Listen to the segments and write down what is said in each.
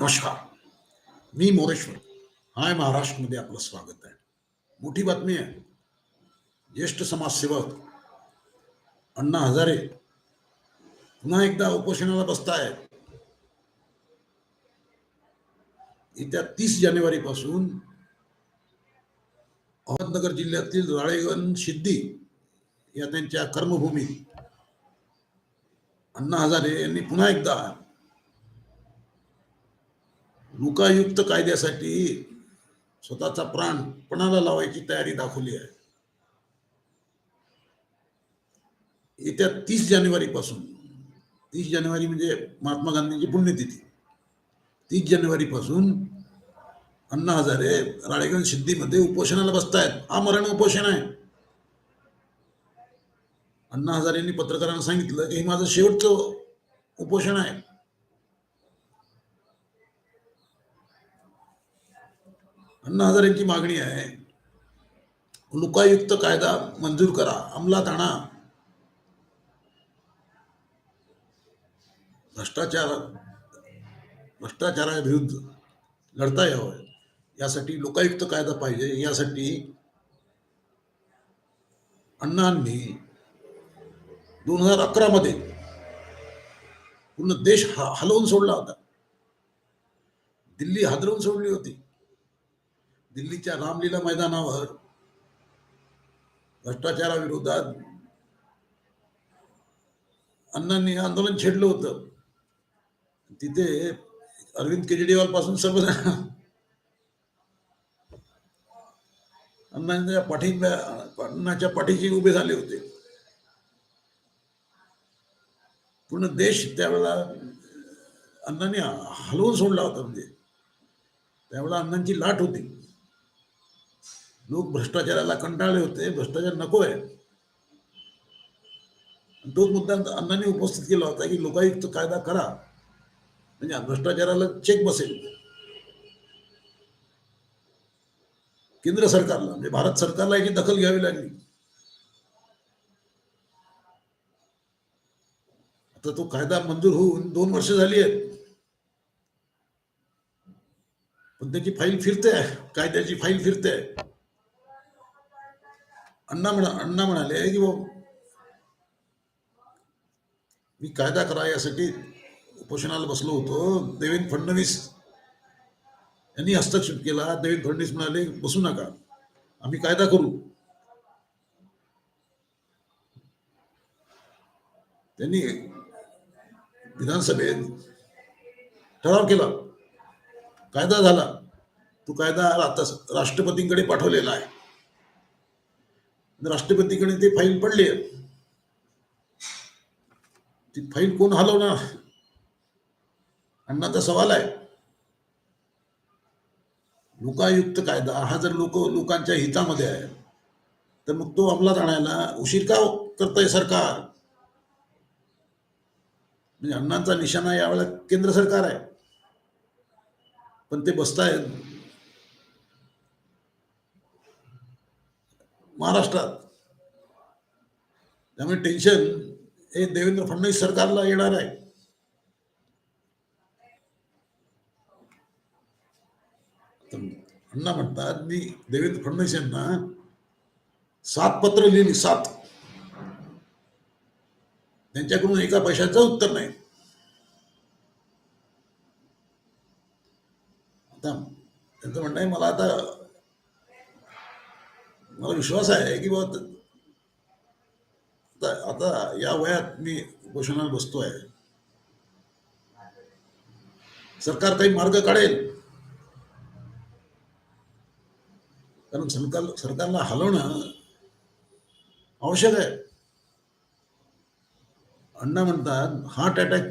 नमस्कार. मी मोरेश्वर. हाय महाराष्ट्रमध्ये आपलं स्वागत आहे. मोठी बातमी आहे. ज्येष्ठ समाजसेवक अण्णा हजारे पुन्हा एकदा उपोषणाला बसतायत. येत्या तीस जानेवारी पासून अहमदनगर जिल्ह्यातील राळेगण सिद्धी या त्यांच्या कर्मभूमीत अण्णा हजारे यांनी पुन्हा एकदा लुकायुक्त कायद्यासाठी स्वतःचा प्राण पणाला लावायची तयारी दाखवली आहे. येत्या तीस जानेवारी पासून तीस जानेवारी म्हणजे महात्मा गांधींची पुण्यतिथी. तीस जानेवारी पासून अण्णा हजारे राळेगण सिद्धीमध्ये उपोषणाला बसतायत. आमरण उपोषण आहे. अण्णा हजारेंनी पत्रकारांना सांगितलं की हे माझं शेवटचं उपोषण आहे. अण्णा हजारेंची मागणी आहे. लुकायुक्त कायदा मंजूर करा. अंमलात आणा. भ्रष्टाचार भ्रष्टाचाराविरुद्ध लढता यावं. यासाठी लोकायुक्त कायदा पाहिजे. यासाठी अण्णांनी दोन हजार अकरा मध्ये पूर्ण देश हलवून सोडला होता. दिल्ली हादरवून सोडली होती. दिल्लीच्या रामलीला मैदानावर भ्रष्टाचाराविरोधात अण्णांनी आंदोलन छेडलं होतं. तिथे अरविंद केजरीवाल पासून सर्वजण अण्णांच्या पाठिंब्या अण्णाच्या पाठीशी उभे झाले होते. पूर्ण देश त्यावेळेला अण्णांनी हलवून सोडला होता म्हणजे. त्यावेळेला अण्णांची लाट होती. लोक भ्रष्टाचाराला कंटाळले होते भ्रष्टाचार नको आहे तोच मुद्दा अण्णांनी उपस्थित केला होता की लोकायुक्त कायदा करा. म्हणजे भ्रष्टाचाराला चेक बसेल. केंद्र सरकारला म्हणजे भारत सरकारला याची दखल घ्यावी लागली. आता तो कायदा मंजूर होऊन दोन वर्ष झाली आहेत. पण त्याची फाईल फिरते कायद्याची फाईल फिरते. अण्णा म्हणा अण्णा म्हणाले की बाबा मी कायदा करा यासाठी उपोषणाला बसलो होतो. देवेंद्र फडणवीस यांनी हस्तक्षेप केला. देवेंद्र फडणवीस म्हणाले बसू नका. आम्ही कायदा करू. त्यांनी विधानसभेत ठराव केला. कायदा झाला. तो कायदा आता राष्ट्रपतींकडे पाठवलेला आहे. राष्ट्रपतीकडे ती फाईल पडली. ती फाईल कोण हलवणार? अण्णाचा सवाल आहे. लोकायुक्त कायदा हा जर लोक लोकांच्या हितामध्ये आहे तर मग तो अंमलात आणायला उशीर का करतंय सरकार? म्हणजे अण्णांचा निशाणा यावेळेला केंद्र सरकार आहे. पण ते बसतायत. महाराष्ट्रात. त्यामुळे टेन्शन हे देवेंद्र फडणवीस सरकारला येणार आहे. अण्णा म्हणतात मी देवेंद्र फडणवीस यांना सात पत्र लिहिली सात. त्यांच्याकडून एका पैशाचं उत्तर नाही. आता त्यांचं म्हणणं आहे मला आता मला विश्वास आहे की बाबा आता या वयात मी उपोषणाला बसतोय. सरकार काही मार्ग काढेल. कारण सरकार सरकारला हलवणं आवश्यक आहे. अण्णा म्हणतात हार्ट अटॅक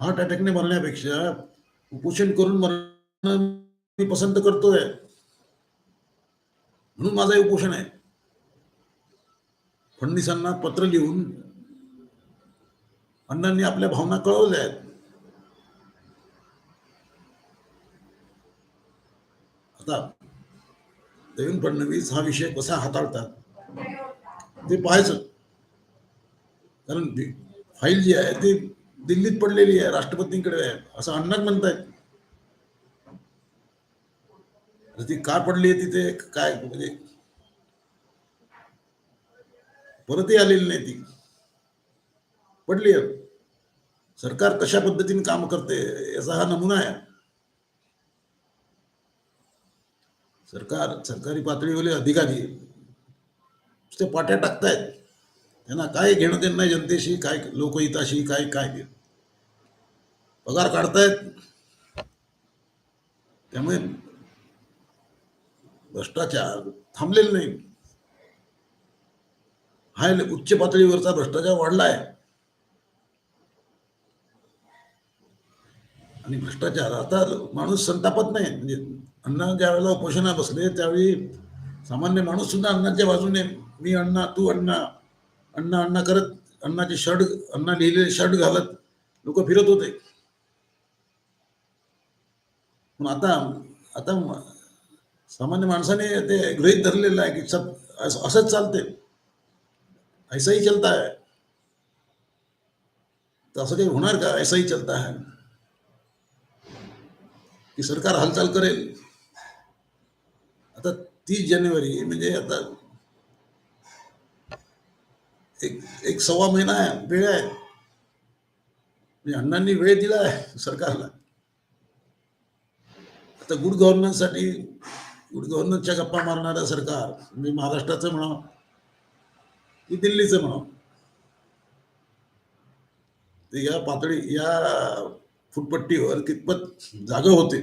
हार्ट अटॅकने मरण्यापेक्षा उपोषण करून मरण मी पसंत करतोय. म्हणून माझा उपोषण आहे. फडणवीसांना पत्र लिहून अण्णांनी आपल्या भावना कळवल्या आहेत. आता देवेंद्र फडणवीस हा विषय कसा हाताळतात ते पाहायचं. कारण फाईल जी आहे ती दिल्लीत पडलेली आहे राष्ट्रपतींकडे आहे असं अण्णाच म्हणतायत तर ती का पडली आहे तिथे काय म्हणजे परतही आलेली नाही ती. पडली आहे. सरकार कशा पद्धतीने काम करते याचा हा नमुना आहे. सरकार सरकारी पातळीवरील अधिकारी ते पाट्या टाकतायत. त्यांना काय घेणं देणं नाही जनतेशी काय लोकहिताशी काय काय पगार काढतायत. त्यामुळे भ्रष्टाचार थांबलेला नाही. हा उच्च पातळीवरचा भ्रष्टाचार वाढलाय. आणि भ्रष्टाचार आता माणूस संतापत नाही. म्हणजे अण्णा ज्या वेळेला उपोषणा बसले त्यावेळी सामान्य माणूस सुद्धा अण्णाच्या बाजूने मी अण्णा तू अण्णा अण्णा अण्णा करत अण्णाचे शर्ट अण्णा लिहिलेले शर्ट घालत लोक फिरत होते. पण आता आता सामान्य माणसाने ते गृहित धरलेलं आहे की सब असं- असंच चालते ऐसाही चलता है तर असं काही होणार का? ऐसा ही चलता है की सरकार हालचाल करेल. आता तीस जानेवारी म्हणजे आता एक एक सव्वा महिना आहे वेळ आहे. म्हणजे अण्णांनी वेळ दिला आहे सरकारला. आता गुड गव्हर्नन्ससाठी गुड गप्पा मारणारं सरकार. मी महाराष्ट्राचं म्हणा की दिल्लीचं म्हणा ते या पातळी या फुटपट्टीवर कितपत जागा होते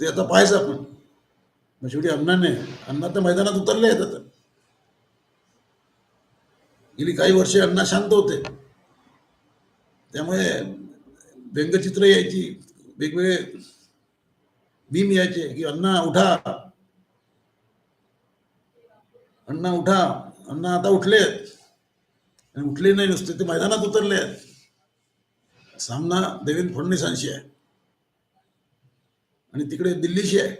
ते आता पाहायचं आपण. मग शेवटी अण्णाने अण्णा तर मैदानात उतरले आहेत आता. गेली काही वर्षे अण्णा शांत होते. त्यामुळे व्यंगचित्र यायची वेगवेगळे भीम यायचे की अण्णा उठा. अण्णा उठा. अण्णा आता उठले आणि उठले नाही नुसते ते मैदानात उतरले आहेत सामना देवेंद्र फडणवीसांशी आहे. आणि तिकडे दिल्लीशी आहे.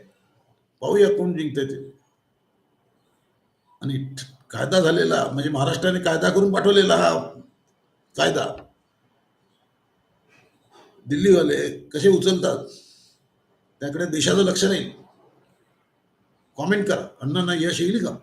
पाहूया कोण जिंकते ते. आणि कायदा झालेला म्हणजे महाराष्ट्राने कायदा करून पाठवलेला हा कायदा. दिल्लीवाले कसे उचलतात? त्याकडे देशाचं लक्ष नाही. कॉमेंट करा. अण्णांना यश येईल का?